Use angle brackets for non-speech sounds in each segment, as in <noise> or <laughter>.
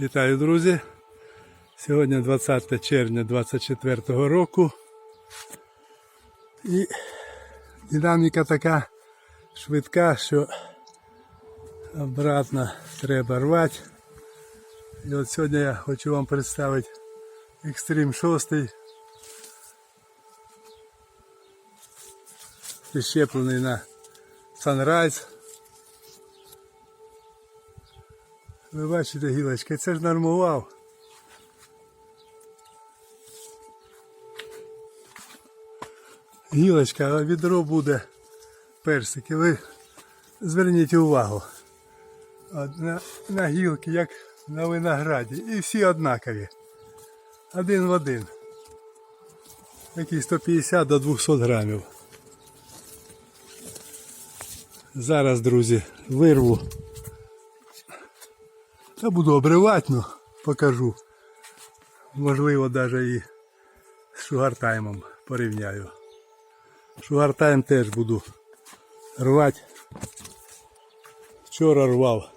Вітаю, друзі! Сьогодні 20 червня 24 року. І динаміка така швидка, що обратно треба рвати. І от сьогодні я хочу вам представити Extreme 6. Прищеплений на Sunrise. Ви бачите, гілочка, це ж нормував. Гілочка, а відро буде персики. Ви зверніть увагу. На, на гілки, як на винограді. І всі однакові. Один в один. Такі 150 до 200 грамів. Зараз, друзі, вирву. Та буду обривати, ну, покажу. Можливо, навіть і з шугартаймом порівняю. Шугартайм теж буду рвати. Вчора рвав.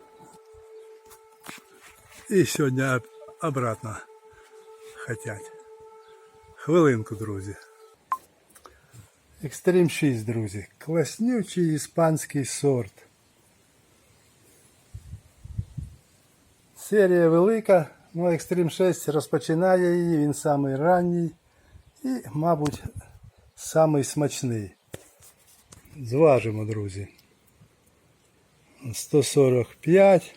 І сьогодні обратно хотять. Хвилинку, друзі. Екстрим 6, друзі. Класнючий іспанський сорт. Серія велика, ну Extreme 6 розпочинає її, він самий ранній і, мабуть, самий смачний. Зважимо, друзі. 145.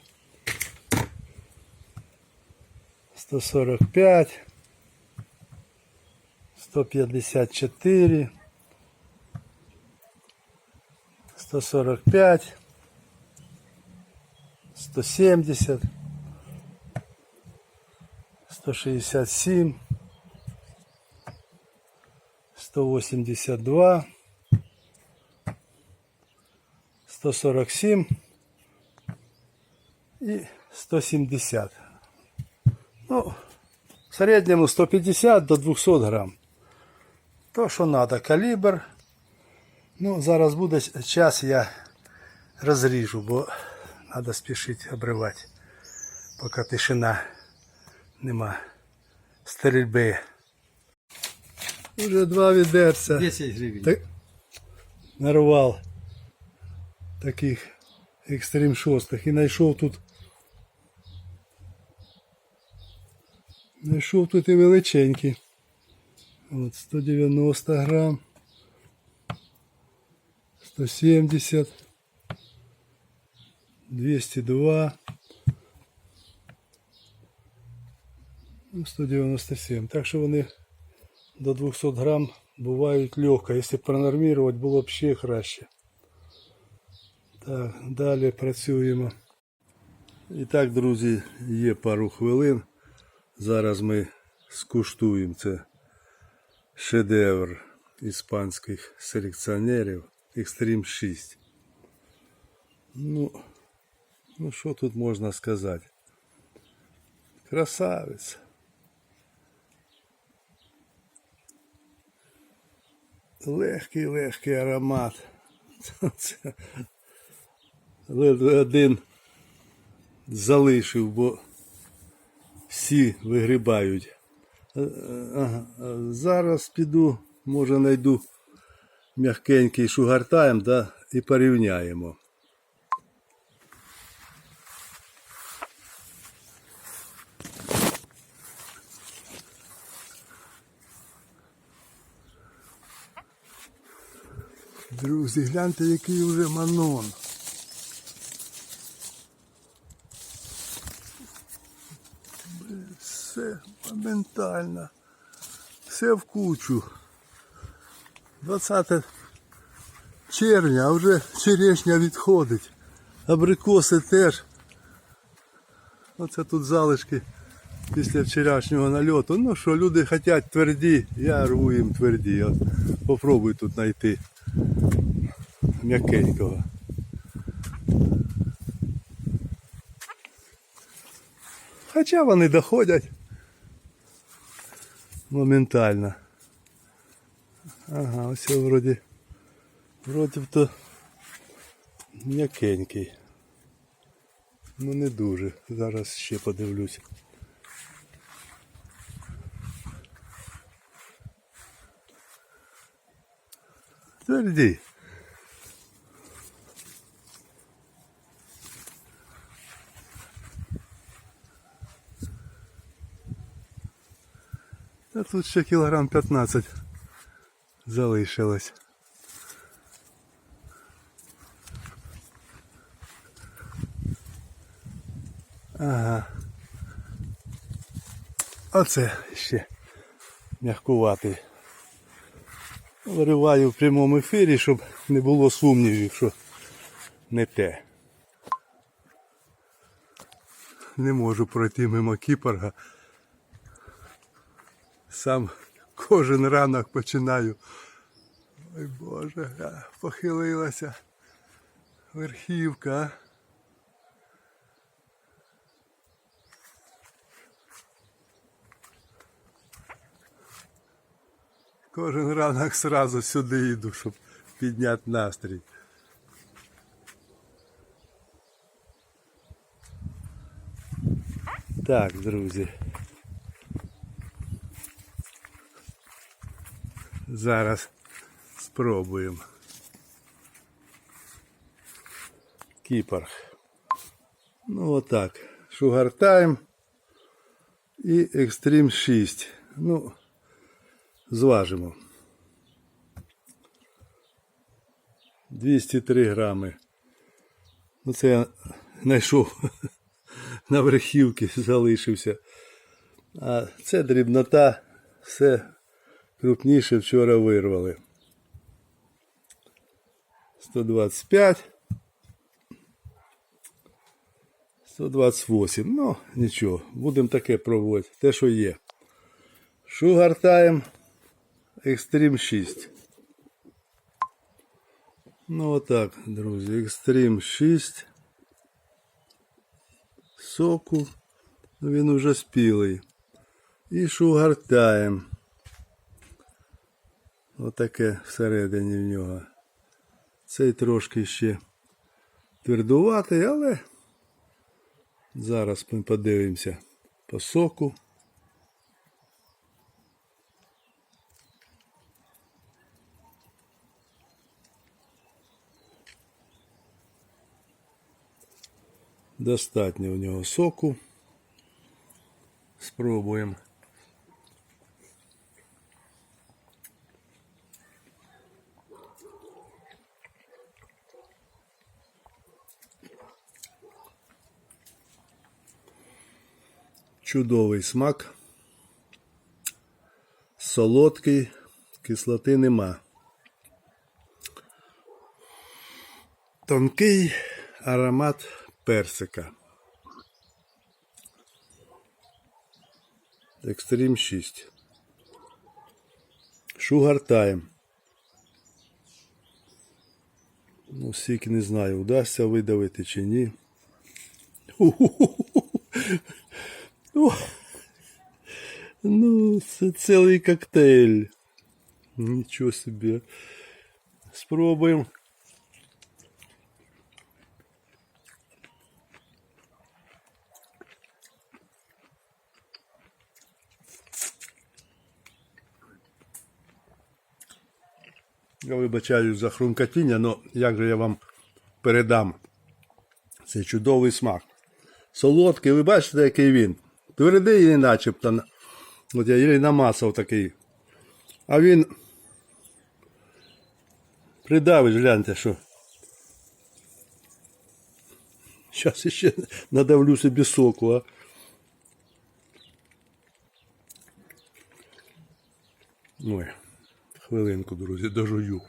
145. 154. 145. 170. 167, 182, 147 і 170. Ну, в середньому 150 до 200 грам. То, що треба, калібр. Ну, зараз буде час, я розріжу, бо треба спішити обривати, поки тишина Нема стрільби. Уже два відерця. 10 гривень. Так, нарвав таких екстрим шостих і знайшов тут. Знайшов тут і величенькі. От 190 грам. 170. 202. 197. Так що вони до 200 грам бувають легко. Якщо пронормувати, було б ще краще. Так, далі працюємо. І так, друзі, є пару хвилин. Зараз ми скуштуємо це шедевр іспанських селекціонерів Extreme 6. Ну, ну що тут можна сказати? Красавець. Легкий, легкий аромат. Ледве один залишив, бо всі вигрібають. Е, е, Ага. Зараз піду, може знайду м'якенький шугартайм, да, і порівняємо. Друзі, гляньте, який вже манон. Все моментально. Все в кучу. 20 червня, а вже черешня відходить. Абрикоси теж. Оце тут залишки після вчорашнього нальоту. Ну що, люди хочуть тверді, я рву їм тверді. От попробуй тут знайти м'якенького. Хоча вони доходять моментально. Ага, ось вроді, вроді то м'якенький. Ну не дуже. Зараз ще подивлюсь. Твердій. Тут ще кілограм 15 залишилось. Ага. Оце ще м'ягкуватий. Вириваю в прямому ефірі, щоб не було сумнівів, що не те. Не можу пройти мимо кіпорга. Сам кожен ранок починаю. Ой Боже, похилилася верхівка. Кожен ранок сразу сюди йду, щоб підняти настрій. Так, друзі. Зараз спробуємо. Кіпорг. Ну отак. Шугар тайм і екстрім 6. Ну, зважимо. 203 грами. Ну це я знайшов <laughs> на верхівці, залишився. А це дрібнота, все крупніше вчора вирвали. 125. 128. Ну, нічого, будемо таке пробувати. Те, що є. Sugar Time Extreme 6. Ну отак, друзі. Extreme 6. Соку. Ну, Він уже спілий. І Sugar Time. Отаке всередині в нього. Цей трошки ще твердуватий, але зараз ми подивимося по соку. Достатньо в нього соку. Спробуємо. Чудовий смак. Солодкий, кислоти нема. Тонкий аромат персика. Екстрім 6. Sugar Time. Ну, сік не знаю, вдасться видавити чи ні. О, Ну, це цілий коктейль. Нічого собі. Спробуємо. Я вибачаюсь за хрумкотіння, але як же я вам передам цей чудовий смак. Солодкий, ви бачите, який він. Твердий начебто. От я її намасав такий. А він придавить, гляньте, що. Зараз ще надавлю собі соку, а. Ой, хвилинку, друзі, дожую.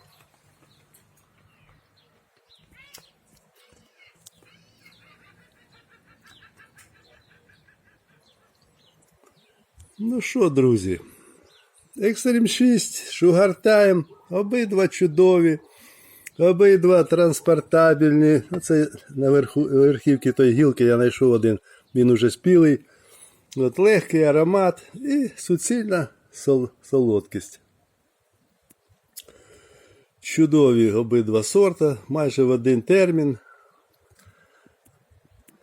Ну що, друзі, Extreme 6, Sugar Time, обидва чудові, обидва транспортабельні. Оце на верху, верхівці той гілки я знайшов один, він уже спілий. От легкий аромат і суцільна сол, солодкість. Чудові обидва сорта, майже в один термін.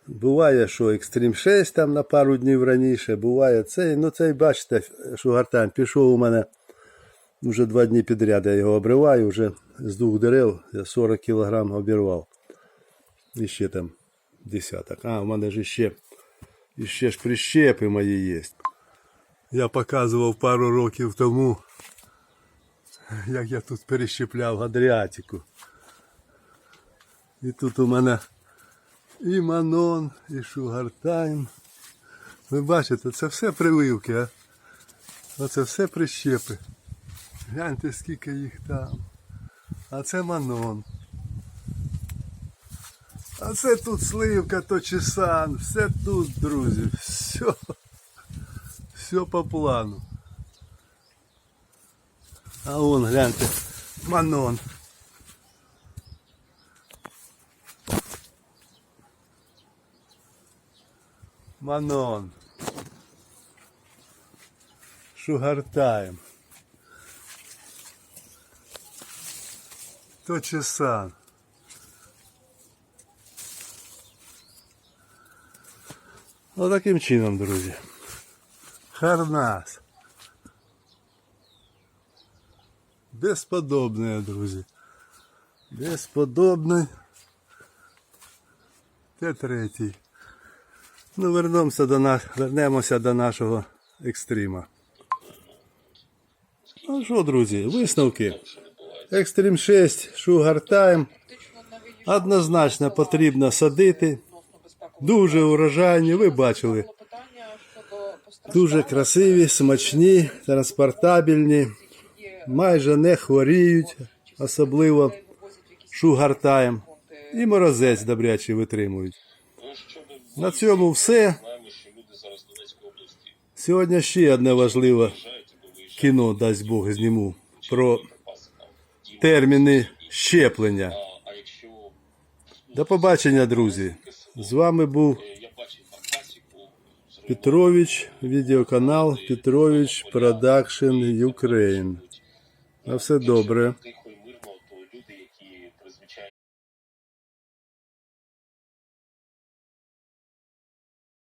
Буває, що Extreme 6 там на пару днів раніше, буває цей. Ну цей, бачите, шугартайн пішов у мене вже два дні підряд. Я його обриваю, вже з двох дерев я 40 кг обірвав. І ще там десяток. А, у мене ж ще, ще ж прищепи мої є. Я показував пару років тому, як я тут перещепляв Адріатику. І тут у мене і Манон, і Шугартайм. Ви бачите, це все прививки, а? Оце все прищепи. Гляньте, скільки їх там. А це Манон. А це тут сливка, то чесан. Все тут, друзі. Все. Все по плану. А вон, гляньте, Манон. Манон. Шугартаєм. То чесан. Ну таким чином, друзі. Харнас. Безподобне, друзі. Безподобний. Це третій. Ну, вернемося до нас, вернемося до нашого екстріма. Ну що, друзі, висновки. Екстрім 6, Sugar Time. Однозначно потрібно садити. Дуже урожайні, ви бачили. Дуже красиві, смачні, транспортабельні, майже не хворіють, особливо Time. І морозець добрячий витримують. На цьому все. Сьогодні ще одне важливе кіно, дасть Бог зніму, про терміни щеплення. До побачення, друзі. З вами був Петрович, відеоканал Петрович Продакшн Україн. На все добре.